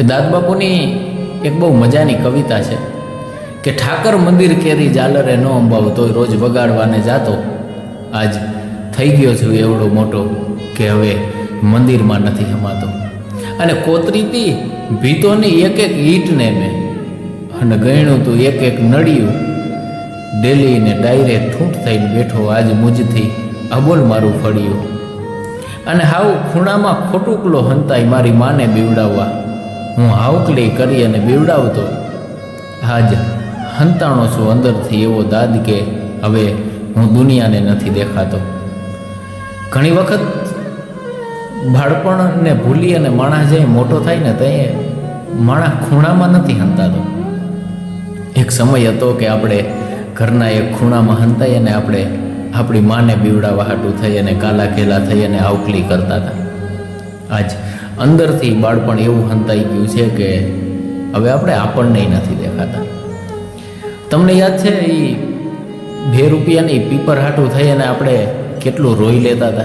કે દાદબાપુની એક બહુ મજાની કવિતા છે કે ઠાકર મંદિર કેરી જાલરે ન અંબાવ, તોય રોજ વગાડવાને જાતો. આજ થઈ ગયો છું એવડો મોટો કે હવે મંદિરમાં નથી હમાતો. અને કોતરીતી ભીતોની એક એક ઈંટને મેં અને ગણ્યું તું એક એક નડિયું ડેલીને ડાયરે ઠૂંઠ થઈને બેઠો આજ મુજથી અબોલ મારું ફળ્યું. અને હાવ ખૂણામાં ખોટુકલો હંતાઈ મારી માને બીવડાવવા. હું આવકલી કરી અને બીવડાવતો. આજ હંતાણો છું અંદરથી એવો દાદ કે હવે હું દુનિયાને નથી દેખાતો. ઘણી વખત બાળપણને ભૂલી અને માણસ જે મોટો થાય ને તે માણસ ખૂણામાં નથી હંતાતો. એક સમય હતો કે આપણે ઘરના એક ખૂણામાં હંતાઈ અને આપણે આપણી માને બીવડાવા હાટું થઈ અને કાલા ઘેલા થઈ અને આવકલી કરતા હતા. આજ અંદરથી બાળપણ એવું હંતાઈ ગયું છે કે હવે આપણે આપણને નથી દેખાતા. તમને યાદ છે એ બે રૂપિયાની પીપર હાટું થઈ અને આપણે કેટલું રોઈ લેતા હતા?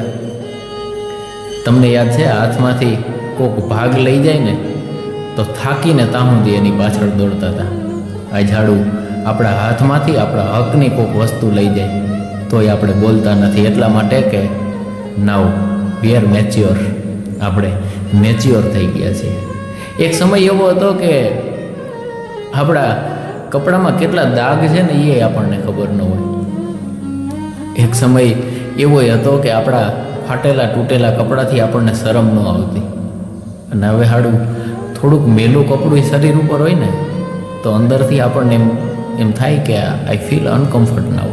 તમને યાદ છે હાથમાંથી કોક ભાગ લઈ જાય ને તો થાકીને તાહુંથી એની પાછળ દોડતા હતા. આ ઝાડુ આપણા હાથમાંથી આપણા હકની કોક વસ્તુ લઈ જાય. તોય આપણે બોલતા નથી એટલા માટે કે, નાવ વી આર મેચ્યોર આપણે મેચ્યોર થઈ ગયા છીએ. એક સમય એવો હતો કે આપણા કપડામાં કેટલા દાગ છે ને એ આપણને ખબર ન હોય. એક સમય એવો હતો કે આપણા ફાટેલા તૂટેલા કપડાથી આપણને શરમ ન આવતી. અને હવે હાડું થોડુંક મેલું કપડું શરીર ઉપર હોય ને, તો અંદરથી આપણને એમ એમ થાય કે આઈ ફીલ અનકમ્ફર્ટ નાવ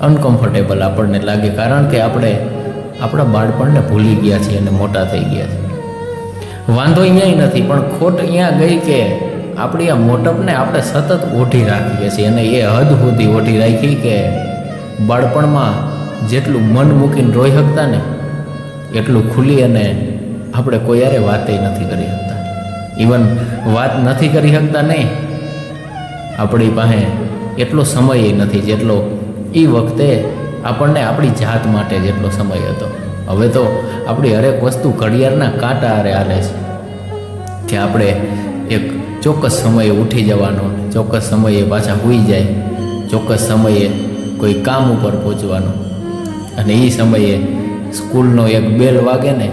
અનકમ્ફર્ટેબલ આપણને લાગે, કારણ કે આપણે આપણા બાળપણને ભૂલી ગયા છીએ અને મોટા થઈ ગયા છે વાંધો અહીંયાય નથી, પણ ખોટ અહીંયા ગઈ કે આપણી આ મોટપને આપણે સતત ઓઢી રાખીએ છીએ અને એ હદ સુધી ઓઢી રાખી કે બાળપણમાં જેટલું મન મૂકીને રોઈ શકતા ને, એટલું ખુલી અને આપણે કોઈ યારે વાતે નથી કરી શકતા. ઇવન વાત નથી કરી શકતા નહીં. આપણી પાસે એટલો સમય નથી જેટલો એ વખતે આપણને આપણી જાત માટે જેટલો સમય હતો. હવે તો આપણી હરેક વસ્તુ ઘડિયાળના કાંટા આરે હાલે છે. કે આપણે એક ચોક્કસ સમયે ઉઠી જવાનો, ચોક્કસ સમયે પાછા હોઈ જાય, ચોક્કસ સમયે કોઈ કામ ઉપર પહોંચવાનું. અને એ સમયે સ્કૂલનો એક બેલ વાગે ને,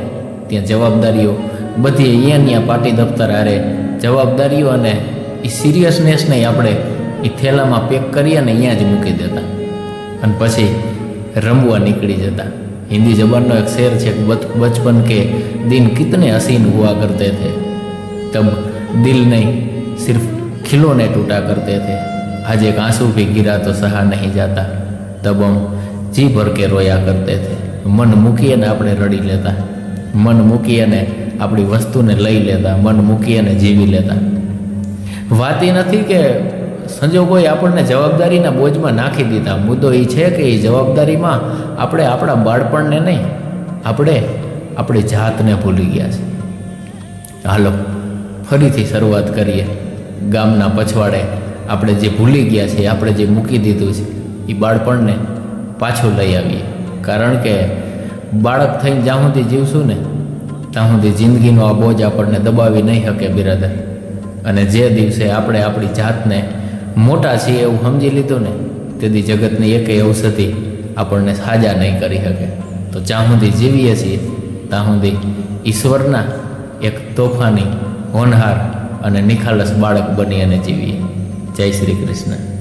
ત્યાં જવાબદારીઓ બધી અહીંયા ત્યાં પાટી દફતર હારે જવાબદારીઓ અને એ સિરિયસનેસને આપણે એ થેલામાં પેક કરી અને અહીંયા જ મૂકી દેતા. અને પછી રમવા નીકળી જતા. હિન્દી જબાનનો એક શેર છે બચપન કે દિન કિતને હસીન હુઆ કરતે થે. તબ દિલ નહીં, સિર્ફ ખિલોને ટૂટા કરતે થે. આજે કાંસુ ભી ગીરા તો સહા નહીં જાતા. તબ જી ભર કે રોયા કરતે થે. મન મૂકી અને આપણે રડી લેતા. મન મૂકી અને આપણી વસ્તુને લઈ લેતા. મન મૂકી અને જીવી લેતા. વાત એ નથી કે સંજોગોએ આપણને જવાબદારીના બોજમાં નાખી દીધા. મુદ્દો એ છે કે એ જવાબદારીમાં આપણે આપણા બાળપણને નહીં, આપણે આપણી જાતને ભૂલી ગયા છે. હાલો, ફરીથી શરૂઆત કરીએ. ગામના પછવાડે આપણે જે ભૂલી ગયા છે, આપણે જે મૂકી દીધું છે એ બાળપણને પાછું લઈ આવીએ. કારણ કે બાળક થઈને જ્યાં સુધી જીવશું ને, ત્યાં સુધી જિંદગીનો આ બોજ આપણને દબાવી નહીં શકે બિરાદર. અને જે દિવસે આપણે આપણી જાતને મોટા છીએ એવું સમજી લીધું ને, તેથી જગતની એકેય ઔષધિ આપણને સાજા નહીં કરી શકે. તો જ્યાં સુધી જીવીએ છીએ, ત્યાં સુધી ઈશ્વરના એક તોફાની, હોનહાર અને નિખાલસ બાળક બની અને જીવીએ. જય શ્રી કૃષ્ણ.